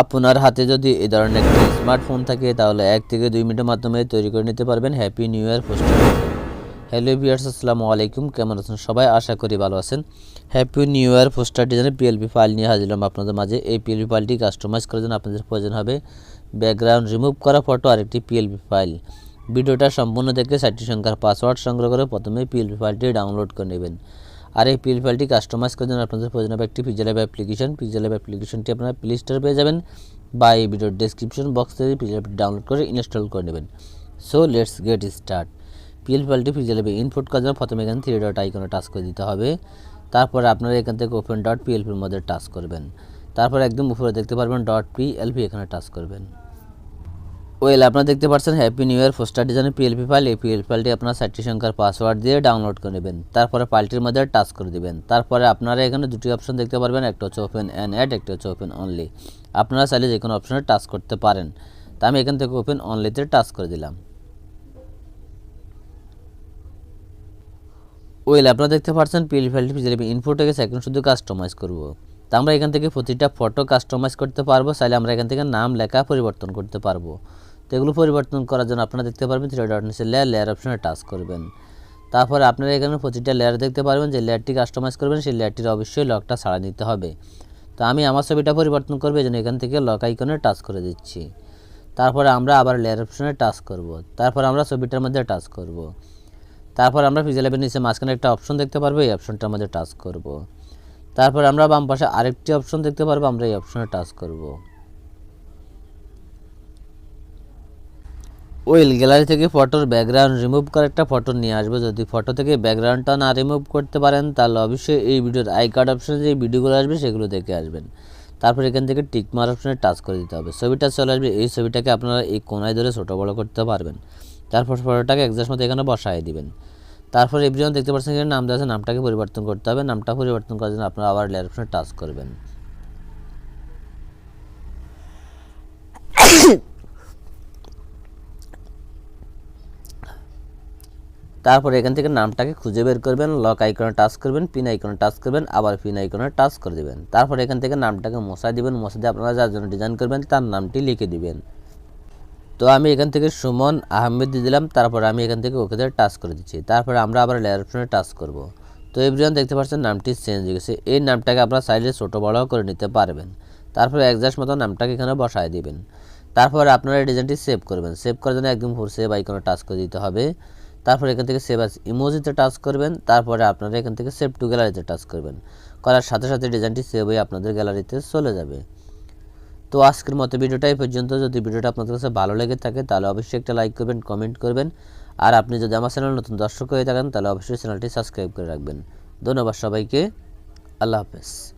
আপনার হাতে যদি এই ধরনের একটি স্মার্টফোন থাকে, তাহলে এক থেকে দুই মিনিটের মাধ্যমে তৈরি করে নিতে পারবেন। Happy new year poster hello viewers আসসালামু আলাইকুম। কেমন আছেন সবাই? আশা করি ভালো আছেন। হ্যাপি নিউ ইয়ার পোস্টার ডিজাইনের পিএলপি ফাইল নিয়ে হাজিরলাম আপনাদের মাঝে। এই পিএলপি ফাইলটি কাস্টমাইজ করার জন্য আপনাদের প্রয়োজন হবে ব্যাকগ্রাউন্ড রিমুভ করা ফটো আর একটি পিএলপি ফাইল ভিডিওটা সম্পূর্ণ দেখে সাইটটি সংখ্যার পাসওয়ার্ড সংগ্রহ করে প্রথমে পিএলপি ফাইলটি ডাউনলোড করে নেবেন। আর এই পিএল ফাইলটি কাস্টমাইজ করার জন্য আপনাদের প্রয়োজন হবে একটি pixel app application pixel app অ্যাপ্লিকেশনটি আপনারা প্লে স্টোরে পেয়ে যাবেন বা এই ভিডিওর ডেসক্রিপশন বক্স থেকে পিজেল অ্যাপটি ডাউনলোড করে ইনস্টল করে নেবেন। So let's get start PL ফাইলটি পিজেল অ্যাপে ইনপুট করার জন্য প্রথমে এখানে থ্রি ডট আইকনে টাচ করে দিতে হবে। তারপরে আপনারা এখান থেকে ওপেন ডট পিএলপির মধ্যে টাচ করবেন। তারপর একদম উপরে দেখতে পারবেন ডট পিএলপি এখানে টাচ করবেন। ওয়েল আপনারা দেখতে পাচ্ছেন হ্যাপি নিউ ইয়ার পোস্টার ডিজাইনের পিএলপি ফাইল এই পিএলপি ফাইলটি আপনার সাইটটি সংখ্যার পাসওয়ার্ড দিয়ে ডাউনলোড করে নেবেন। তারপরে ফাইলটির মধ্যে টাচ করে দিবেন। তারপরে আপনারা এখানে দুটি অপশন দেখতে পারবেন, একটা হচ্ছে ওপেন অ্যান্ড অ্যাড একটা হচ্ছে ওপেন অনলি আপনারা চাইলে যে কোনো অপশনে টাচ করতে পারেন। তা আমি এখান থেকে ওপেন অনলিতে টাচ করে দিলাম। ওয়েল আপনারা দেখতে পাচ্ছেন পিএল ফাইলটি ইনপুট গেছে, এখন শুধু কাস্টমাইজ করব। তা আমরা এখান থেকে প্রতিটা ফটো কাস্টমাইজ করতে পারব, চাইলে আমরা এখান থেকে নাম, লেখা পরিবর্তন করতে পারব। তো এগুলো পরিবর্তন করার জন্য আপনারা দেখতে পারবেন থ্রি ডট নিচে লেয়ার লেয়ার অপশনে টাচ করবেন। তারপরে আপনারা এখানে প্রতিটা লেয়ার দেখতে পারবেন, যে লেয়ারটি কাস্টমাইজ করবেন, সেই লেয়ারটির অবশ্যই লকটা ছাড়া নিতে হবে। তো আমি আমার ছবিটা পরিবর্তন করব এই জন্য এখান থেকে লক আইকনে টাচ করে দিচ্ছি। তারপরে আমরা আবার লেয়ার অপশনে টাচ করব। তারপর আমরা ছবিটার মধ্যে টাচ করব। তারপর আমরা ফিজিয়ালের নিচে মাঝখানে একটা অপশন দেখতে পারব, এই অপশনটার মধ্যে টাচ করব। তারপর আমরা বাম পাশে আরেকটি অপশন দেখতে পারব, আমরা এই অপশনে টাচ করব। ওয়েল, গ্যালারি থেকে ফটোর ব্যাকগ্রাউন্ড রিমুভ করে একটা ফটো নিয়ে আসব। যদি ফটো থেকে ব্যাকগ্রাউন্ডটা না রিমুভ করতে পারেন, তাহলে অবশ্যই এই ভিডিওর আই কার্ড অপশনে যে ভিডিওগুলো আসবে, সেগুলো দেখে আসবেন। তারপর এখান থেকে টিকমার অপশনে টাচ করে দিতে হবে। ছবিটা চলে আসবে, এই ছবিটাকে আপনারা এই কোনায় ধরে ছোটো বড়ো করতে পারবেন। তারপর ফটোটাকে একজাস্ট মতো এখানে বসায় দিবেন। তারপর এভরিওয়ান দেখতে পাচ্ছেন এখানে নাম দেওয়া আছে, নামটাকে পরিবর্তন করতে হবে। নামটা পরিবর্তন করার জন্য আপনারা আবার লেয়ার অপশনে টাচ করবেন। তারপর এখান থেকে নামটাকে খুঁজে বের করবেন লক আইকনে টাচ করবেন পিন আইকনে টাচ করবেন, আবার পিন আইকনে টাচ করে দেবেন। তারপর এখান থেকে নামটাকে মশাই দিবেন মশা দিয়ে আপনারা যার জন্য ডিজাইন করবেন তার নামটি লিখে দিবেন। তো আমি এখান থেকে সুমন আহমেদ দিয়ে দিলাম, তারপর আমি এখান থেকে ওকে টাচ করে দিচ্ছি। তারপরে আমরা আবার লেয়ার অপশনে টাচ করব। তো এভরিওয়ান দেখতে পাচ্ছেন নামটি চেঞ্জ হয়ে গেছে। এই নামটাকে আপনারা সাইডে ছোটো বড়ো করে নিতে পারবেন। তারপরে একজাস্ট মতো নামটাকে এখানে বসায় দিবেন। তারপর আপনারা এই ডিজাইনটি সেভ করবেন। সেভ করার জন্য একদম সেভ আইকনে টাচ করে দিতে হবে। তারপর এখান থেকে সেভ আস ইমোজিতে টাচ করবেন, তারপরে আপনারা এখান থেকে সেভ টু গ্যালারিতে টাচ করবেন। করার সাথে সাথে ডিজাইনটি সেভ হয়ে আপনাদের গ্যালারিতে চলে যাবে। তো আজকের মতো ভিডিওটা এই পর্যন্ত। যদি ভিডিওটা আপনাদের কাছে ভালো লেগে থাকে, তাহলে অবশ্যই একটা লাইক করবেন কমেন্ট করবেন। আর আপনি যদি আমার চ্যানেল নতুন দর্শক হয়ে থাকেন, তাহলে অবশ্যই চ্যানেলটি সাবস্ক্রাইব করে রাখবেন। ধন্যবাদ সবাইকে। আল্লাহ হাফেজ।